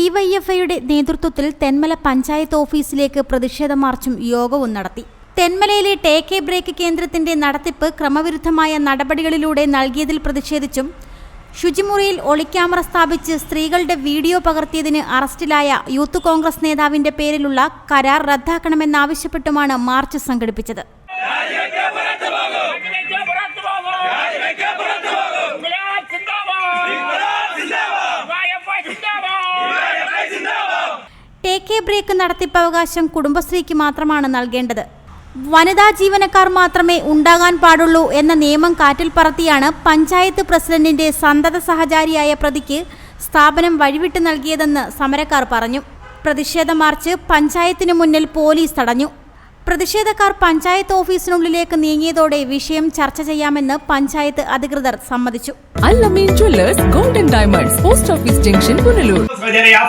ഡിവൈഎഫ്ഐയുടെ നേതൃത്വത്തിൽ തെന്മല പഞ്ചായത്ത് ഓഫീസിലേക്ക് പ്രതിഷേധ മാർച്ചും യോഗവും നടത്തി. തെന്മലയിലെ ടേക്ക് എ ബ്രേക്ക് കേന്ദ്രത്തിന്റെ നടത്തിപ്പ് ക്രമവിരുദ്ധമായ നടപടികളിലൂടെ നൽകിയതിൽ പ്രതിഷേധിച്ചും ശുചിമുറിയിൽ ഒളിക്യാമറ സ്ഥാപിച്ച് സ്ത്രീകളുടെ വീഡിയോ പകർത്തിയതിന് അറസ്റ്റിലായ യൂത്ത് കോൺഗ്രസ് നേതാവിന്റെ പേരിലുള്ള കരാർ റദ്ദാക്കണമെന്നാവശ്യപ്പെട്ടുമാണ് മാർച്ച് സംഘടിപ്പിച്ചത്. ടേക്ക് എ ബ്രേക്ക് നടത്തിപ്പവകാശം കുടുംബശ്രീക്ക് മാത്രമാണ് നൽകേണ്ടത്. വനിതാ ജീവനക്കാർ മാത്രമേ ഉണ്ടാകാൻ പാടുള്ളൂ എന്ന നിയമം കാറ്റിൽ പറത്തിയാണ് പഞ്ചായത്ത് പ്രസിഡന്റിന്റെ സന്തത സഹചാരിയായ പ്രതിക്ക് സ്ഥാപനം വഴിവിട്ട് നൽകിയതെന്ന് സമരക്കാർ പറഞ്ഞു. പ്രതിഷേധ മാർച്ച് പഞ്ചായത്തിനു മുന്നിൽ പോലീസ് തടഞ്ഞു. പ്രതിഷേധക്കാർ പഞ്ചായത്ത് ഓഫീസിനുള്ളിലേക്ക് നീങ്ങിയതോടെ വിഷയം ചർച്ച ചെയ്യാമെന്ന് പഞ്ചായത്ത് അധികൃതർ സമ്മതിച്ചു. Allameen jewellers golden diamonds post office junction Punalur.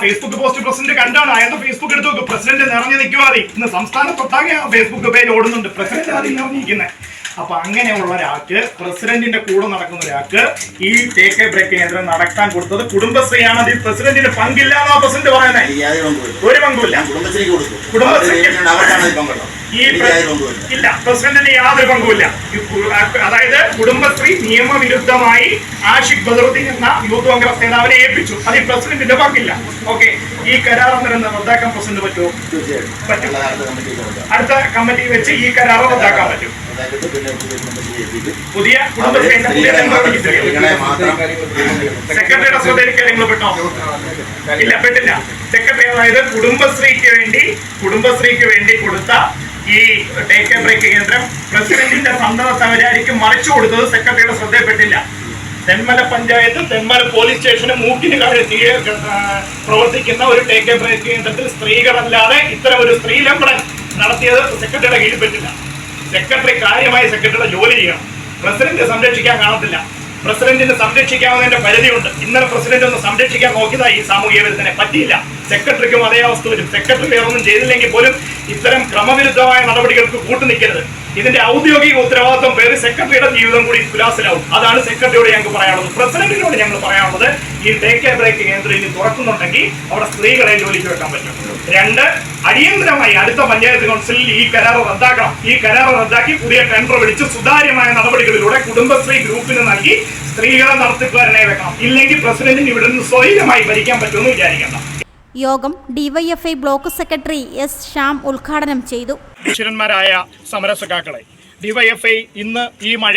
Facebook post president കണ്ടാണ്. അയാളുടെ ഫേസ്ബുക്ക് എടുത്ത് നോക്ക്. പ്രസിഡന്റ് നിറഞ്ഞു നിൽക്കുവാതി ഇന്ന് സംസ്ഥാനത്തൊട്ടാകെ ഫേസ്ബുക്ക് ഓടുന്നുണ്ട്. പ്രസിഡന്റ് ആദ്യം നിറഞ്ഞിരിക്കുന്നത് അപ്പൊ അങ്ങനെയുള്ള ഒരാൾക്ക് പ്രസിഡന്റിന്റെ കൂടെ നടക്കുന്ന ഒരാൾക്ക് ഈ ടേക്ക് എ ബ്രേക്ക് കേന്ദ്രം നടക്കാൻ കൊടുത്തത് കുടുംബശ്രീയാണ്. അതിൽ പ്രസിഡന്റിന് പങ്കില്ല എന്നാ പ്രസിഡന്റ് പറയുന്നത്. ഒരു പങ്കുമില്ല. കുടുംബശ്രീ ഈ ഇല്ല പ്രസിഡന്റിന് യാതൊരു പങ്കുമില്ല. അതായത് കുടുംബശ്രീ നിയമവിരുദ്ധമായി ആഷിഖ് ബദറുദ്ദീൻ എന്ന യൂത്ത് കോൺഗ്രസ് നേതാവിനെ ഏൽപ്പിച്ചു. അതിൽ പ്രസിഡന്റിന്റെ പങ്കില്ല. ഓക്കെ ഈ കരാർ അന്നേരം റദ്ദാക്കാൻ പ്രസിഡന്റ് പറ്റുമോ? പറ്റും. അടുത്ത കമ്മിറ്റി വെച്ച് ഈ കരാർ റദ്ദാക്കാൻ പറ്റും. പുതിയ സെക്രട്ടറിയുടെ ശ്രദ്ധയിലേക്ക് നിങ്ങൾ പെട്ടോ? ഇല്ല പെട്ടില്ല. സെക്രട്ടറി അതായത് കുടുംബശ്രീക്ക് വേണ്ടി കുടുംബശ്രീക്ക് വേണ്ടി കൊടുത്ത ഈ ടേക്ക് ബ്രേക്ക് കേന്ദ്രം പ്രസിഡന്റിന്റെ സന്തത സഹചാരിക്ക് മറിച്ചു കൊടുത്തത് സെക്രട്ടറിയുടെ ശ്രദ്ധയിൽപ്പെട്ടില്ല. തെന്മല പഞ്ചായത്ത് തെന്മല പോലീസ് സ്റ്റേഷന് മൂക്കിന് കീഴ് കീഴ് പ്രവർത്തിക്കുന്ന ഒരു ടേക്ക് ബ്രേക്ക് കേന്ദ്രത്തിൽ സ്ത്രീകളല്ലാതെ ഇത്തരം ഒരു സ്ത്രീലംബടൻ നടത്തിയത് സെക്രട്ടറിയുടെ കീഴിൽപ്പെട്ടില്ല സെക്രട്ടറി കാര്യമായി സെക്രട്ടറിയുടെ ജോലി ചെയ്യണം. പ്രസിഡന്റ് സംരക്ഷിക്കാൻ കാണത്തില്ല. പ്രസിഡന്റിനെ സംരക്ഷിക്കാവുന്നതിന്റെ പരിധിയുണ്ട്. ഇന്നലെ പ്രസിഡന്റ് ഒന്ന് സംരക്ഷിക്കാൻ നോക്കിയതായി ഈ സാമൂഹിക വിരുദ്ധനെ. പറ്റിയില്ല. സെക്രട്ടറിക്കും അതേ അവസ്ഥ വരും. സെക്രട്ടറി വേറൊന്നും ചെയ്തില്ലെങ്കിൽ പോലും ഇത്തരം ക്രമവിരുദ്ധമായ നടപടികൾക്ക് കൂട്ടുനിൽക്കരുത്. ഇതിന്റെ ഔദ്യോഗിക ഉത്തരവാദിത്വം പേര് സെക്രട്ടറിയുടെ ജീവിതം കൂടി തുലാസിലാവും. അതാണ് സെക്രട്ടറിയോട് ഞങ്ങൾക്ക് പറയാനുള്ളത്. പ്രസിഡന്റിനോട് ഞങ്ങൾ പറയാനുള്ളത് ഈ കെയർ ബ്രേക്ക് കേന്ദ്രം ഇനി തുറക്കുന്നുണ്ടെങ്കിൽ അവിടെ സ്ത്രീകളെ ജോലിക്ക് വെക്കാൻ പറ്റും. രണ്ട് അടിയന്തരമായി അടുത്ത പഞ്ചായത്ത് കൗൺസിലിൽ ഈ കരാർ റദ്ദാക്കണം. ഈ കരാർ റദ്ദാക്കി പുതിയ ടെൻഡർ വിളിച്ച് സുതാര്യമായ നടപടികളിലൂടെ കുടുംബശ്രീ ഗ്രൂപ്പിന് നൽകി സ്ത്രീകളെ നടത്തിപ്പുകാരനെ വെക്കണം. ഇല്ലെങ്കിൽ പ്രസിഡന്റിന് ഇവിടെ നിന്ന് സ്വൈര്യമായി ഭരിക്കാൻ പറ്റുമെന്ന് വിചാരിക്കണം യോഗം DYFI block secretary S Shyam ഉദ്ഘാടനം ചെയ്തു. ഈശ്വരന്മാരായ സമരസഖാക്കളെ ഡിവൈഎഫ്ഐ ഇന്ന് ഈ മഴ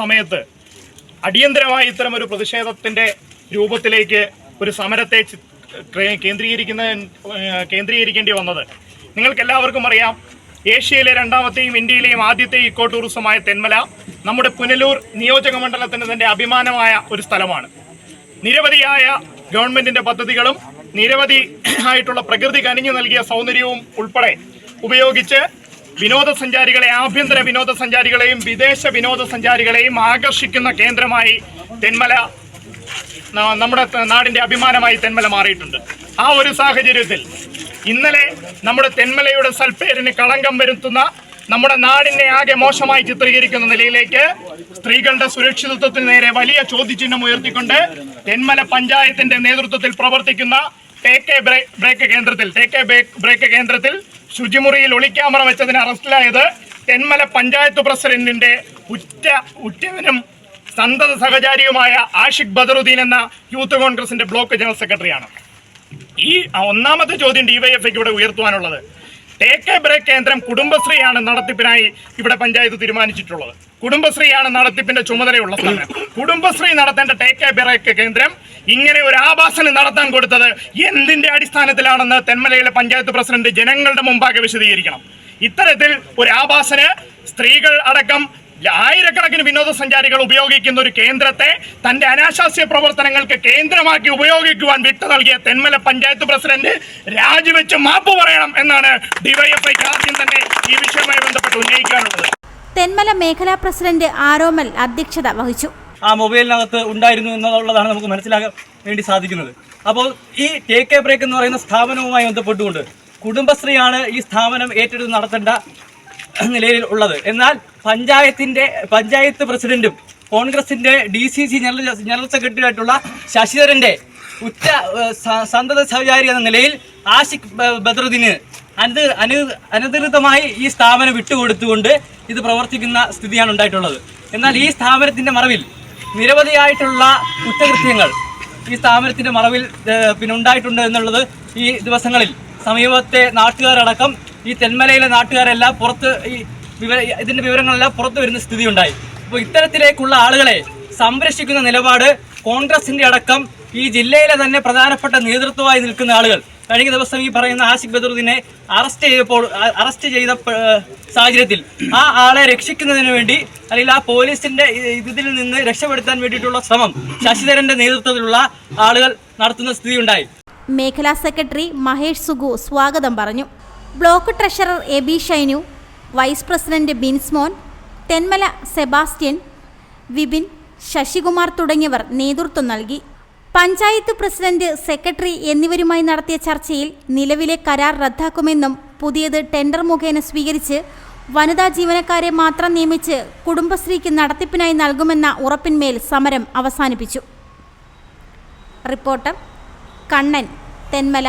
സമയത്ത് അടിയന്തരമായി ഇത്തരം ഒരു പ്രതിഷേധത്തിന്റെ രൂപത്തിലേക്ക് ഒരു സമരത്തെ കേന്ദ്രീകരിക്കുന്ന കേന്ദ്രീകരിക്കേണ്ടി വന്നത്. നിങ്ങൾക്ക് എല്ലാവർക്കും അറിയാം ഏഷ്യയിലെ രണ്ടാമത്തെയും ഇന്ത്യയിലെയും ആദ്യത്തെ ഇക്കോ ടൂറിസമായ തെന്മല നമ്മുടെ പുനലൂർ നിയോജക മണ്ഡലത്തിന് തന്നെ അഭിമാനമായ ഒരു സ്ഥലമാണ്. നിരവധിയായ ഗവൺമെന്റിന്റെ പദ്ധതികളും നിരവധി ആയിട്ടുള്ള പ്രകൃതി കനിഞ്ഞു നൽകിയ സൗന്ദര്യവും ഉൾപ്പെടെ ഉപയോഗിച്ച് വിനോദസഞ്ചാരികളെ ആഭ്യന്തര വിനോദസഞ്ചാരികളെയും വിദേശ വിനോദസഞ്ചാരികളെയും ആകർഷിക്കുന്ന കേന്ദ്രമായി തെന്മല നമ്മുടെ നാടിന്റെ അഭിമാനമായി തെന്മല മാറിയിട്ടുണ്ട്. ആ ഒരു സാഹചര്യത്തിൽ ഇന്നലെ നമ്മുടെ തെന്മലയുടെ സൽപ്പേരിന് കളങ്കം വരുത്തുന്ന നമ്മുടെ നാടിനെ ആകെ മോശമായി ചിത്രീകരിക്കുന്ന നിലയിലേക്ക് സ്ത്രീകളുടെ സുരക്ഷിതത്വത്തിന് നേരെ വലിയ ചോദ്യചിഹ്നം ഉയർത്തിക്കൊണ്ട് തെന്മല പഞ്ചായത്തിന്റെ നേതൃത്വത്തിൽ പ്രവർത്തിക്കുന്ന ടേക്ക് ബ്രേക്ക് കേന്ദ്രത്തിൽ ടേക്ക് ബ്രേക്ക് കേന്ദ്രത്തിൽ ശുചിമുറിയിൽ ഒളിക്യാമറ വെച്ചതിന് അറസ്റ്റിലായത് തെന്മല പഞ്ചായത്ത് പ്രസിഡന്റിന്റെ ഉറ്റ ഉറ്റവനും സന്തത സഹചാരിയുമായ ആഷിഖ് ബദറുദ്ദീൻ എന്ന യൂത്ത് കോൺഗ്രസിന്റെ ബ്ലോക്ക് ജനറൽ സെക്രട്ടറിയാണ്. ഈ ഒന്നാമത്തെ ചോദ്യം ഡിവൈഎഫ്ഐക്ക് ഇവിടെ ഉയർത്തുവാനുള്ളത്. ടേക്ക് എ ബ്രേക്ക് കേന്ദ്രം കുടുംബശ്രീയാണ് നടത്തിപ്പിനായി ഇവിടെ പഞ്ചായത്ത് തീരുമാനിച്ചിട്ടുള്ളത്. കുടുംബശ്രീയാണ് നടത്തിപ്പിന്റെ ചുമതലയുള്ള സ്ഥാപനം കുടുംബശ്രീ നടത്തേണ്ട ടേക്ക് എ ബ്രേക്ക് കേന്ദ്രം ഇങ്ങനെ ഒരു ആഭാസനം നടത്താൻ കൊടുത്തത് എന്തിന്റെ അടിസ്ഥാനത്തിലാണെന്ന് തെന്മലയിലെ പഞ്ചായത്ത് പ്രസിഡന്റ് ജനങ്ങളുടെ മുമ്പാകെ വിശദീകരിക്കണം. ഇത്തരത്തിൽ ഒരു ആഭാസന് സ്ത്രീകൾ അടക്കം ആയിരക്കണക്കിന് വിനോദസഞ്ചാരികൾ ഉപയോഗിക്കുന്ന ഒരു കേന്ദ്രത്തെ തന്റെ അനാശാസ്യ പ്രവർത്തനങ്ങൾക്ക് കേന്ദ്രമാക്കി ഉപയോഗിക്കുവാൻ വിട്ടു നൽകിയ തെന്മല പഞ്ചായത്ത് പ്രസിഡന്റ് രാജിവെച്ച് മാപ്പ് പറയണം എന്നാണ് ഡിവൈഎഫ്ഐക്ക് ആദ്യം തന്നെ ഈ വിഷയവുമായി ബന്ധപ്പെട്ട് ഉന്നയിക്കാനുള്ളത് തെന്മല മേഖലാ പ്രസിഡന്റ് ആരോമൽ അധ്യക്ഷത വഹിച്ചു. ആ മൊബൈലിനകത്ത് ഉണ്ടായിരുന്നു എന്നുള്ളതാണ് നമുക്ക് മനസ്സിലാക്കാൻ വേണ്ടി സാധിക്കുന്നത്. അപ്പോൾ ഈ ടേക്ക് എ ബ്രേക്ക് എന്ന് പറയുന്ന സ്ഥാപനവുമായി ബന്ധപ്പെട്ടുകൊണ്ട് കുടുംബശ്രീയാണ് ഈ സ്ഥാപനം ഏറ്റെടുത്ത് നടത്തേണ്ട നിലയിൽ ഉള്ളത്. എന്നാൽ പഞ്ചായത്തിന്റെ പഞ്ചായത്ത് പ്രസിഡന്റും കോൺഗ്രസിന്റെ D C C general general secretary ആയിട്ടുള്ള ശശിധരന്റെ ഉറ്റ സന്തത സഹചാരി എന്ന നിലയിൽ ആഷിഖ് ബദ്രുദ്ദീന് അനത് അനു അനധികൃതമായി ഈ സ്ഥാപനം വിട്ടുകൊടുത്തുകൊണ്ട് ഇത് പ്രവർത്തിക്കുന്ന സ്ഥിതിയാണ് ഉണ്ടായിട്ടുള്ളത്. എന്നാൽ ഈ സ്ഥാപനത്തിന്റെ മറവിൽ നിരവധിയായിട്ടുള്ള കുറ്റകൃത്യങ്ങൾ ഈ സ്ഥാപനത്തിന്റെ മറവിൽ പിന്നെ ഉണ്ടായിട്ടുണ്ട് എന്നുള്ളത് ഈ ദിവസങ്ങളിൽ സമീപത്തെ നാട്ടുകാരടക്കം ഈ തെന്മലയിലെ നാട്ടുകാരെല്ലാം പുറത്ത് ഈ വിവര ഇതിന്റെ വിവരങ്ങളെല്ലാം പുറത്തു വരുന്ന സ്ഥിതി ഉണ്ടായി അപ്പോൾ ഇത്തരത്തിലേക്കുള്ള ആളുകളെ സംരക്ഷിക്കുന്ന നിലപാട് കോൺഗ്രസിന്റെ അടക്കം ഈ ജില്ലയിലെ തന്നെ പ്രധാനപ്പെട്ട നേതൃത്വമായി നിൽക്കുന്ന ആളുകൾ. കഴിഞ്ഞ ദിവസം ഈ പറയുന്ന ആസിഫ് ബദറുദ്ദീനെ അറസ്റ്റ് ചെയ്തപ്പോൾ അറസ്റ്റ് ചെയ്ത സാഹചര്യത്തിൽ ആ ആളെ രക്ഷിക്കുന്നതിന് വേണ്ടി അല്ലെങ്കിൽ ആ പോലീസിന്റെ ഇതിൽ നിന്ന് രക്ഷപ്പെടുത്താൻ വേണ്ടിയിട്ടുള്ള ശ്രമം ശശിധരന്റെ നേതൃത്വത്തിലുള്ള ആളുകൾ നടത്തുന്ന സ്ഥിതി ഉണ്ടായി മേഖലാ സെക്രട്ടറി മഹേഷ് സുഗു സ്വാഗതം പറഞ്ഞു. Block treasurer A B Shainu vice president Binsmon Thenmala Sebastian Vipin Sasikumar തുടങ്ങിയവർ നേതൃത്വം നൽകി. പഞ്ചായത്ത് പ്രസിഡന്റ് സെക്രട്ടറി എന്നിവരുമായി നടത്തിയ ചർച്ചയിൽ നിലവിലെ കരാർ റദ്ദാക്കുമെന്നും പുതിയത് ടെൻഡർ മുഖേന സ്വീകരിച്ച് വനിതാ ജീവനക്കാരെ മാത്രം നിയമിച്ച് കുടുംബശ്രീക്ക് നടത്തിപ്പിനായി നൽകുമെന്ന ഉറപ്പിന്മേൽ സമരം അവസാനിപ്പിച്ചു. റിപ്പോർട്ടർ കണ്ണൻ തെന്മല